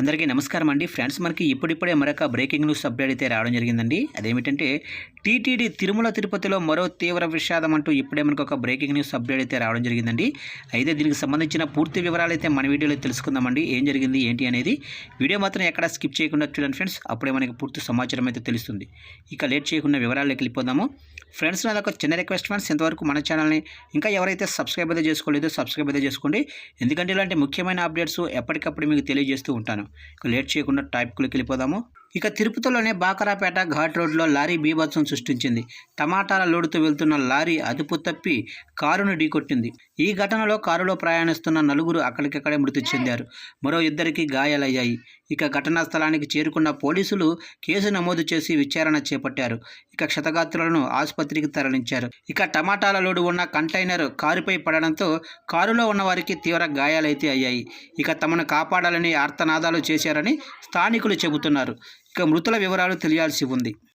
అందరికీ నమస్కారం అండి. ఫ్రెండ్స్ మనకి ఇప్పుడిప్పుడే మరొక బ్రేకింగ్ న్యూస్ అప్డేట్ అయితే రావడం జరిగిందండి. అదేమిటంటే టీటీడీ తిరుమల తిరుపతిలో మరో తీవ్ర విషాదం అంటూ ఇప్పుడే మనకు ఒక బ్రేకింగ్ న్యూస్ అప్డేట్ అయితే రావడం జరిగిందండి. అయితే దీనికి సంబంధించిన పూర్తి వివరాలు అయితే మన వీడియోలో తెలుసుకుందామండి. ఏం జరిగింది ఏంటి అనేది వీడియో మాత్రం ఎక్కడ స్కిప్ చేయకుండా చూడండి ఫ్రెండ్స్. అప్పుడే మనకి పూర్తి సమాచారం అయితే తెలుస్తుంది. ఇక లేట్ చేయకుండా వివరాల్లోకి వెళ్ళిపోదాము. ఫ్రెండ్స్ నాది ఒక చిన్న రిక్వెస్ట్ ఫ్రెండ్స్ ఇంతవరకు మన ఛానల్ని ఇంకా ఎవరైతే సబ్స్క్రైబ్ అయితే చేసుకోలేదో సబ్స్క్రైబ్ అయితే చేసుకోండి. ఎందుకంటే ఇలాంటి ముఖ్యమైన అప్డేట్స్ ఎప్పటికప్పుడు మీకు తెలియజేస్తూ ఉంటాను. లేట్ చేయకుండా టాపిక్లోకి వెళ్ళిపోదాము. ఇక తిరుపతిలోనే బాకరాపేట ఘాట్ రోడ్లో లారీ బీభత్సం సృష్టించింది. టమాటాల లోడుతో వెళ్తున్న లారీ అదుపు తప్పి కారును ఢీకొట్టింది. ఈ ఘటనలో కారులో ప్రయాణిస్తున్న నలుగురు అక్కడికక్కడే మృతి చెందారు. మరో ఇద్దరికి గాయాలయ్యాయి. ఇక ఘటనా స్థలానికి చేరుకున్న పోలీసులు కేసు నమోదు చేసి విచారణ చేపట్టారు. ఇక క్షతగాత్రులను ఆసుపత్రికి తరలించారు. ఇక టమాటాల లోడు ఉన్న కంటైనర్ కారుపై పడడంతో కారులో ఉన్నవారికి తీవ్ర గాయాలైతే అయ్యాయి. ఇక తమను కాపాడాలని ఆర్తనాదాలు చేశారని స్థానికులు చెబుతున్నారు. ఇక మృతుల వివరాలు తెలియాల్సి ఉంది.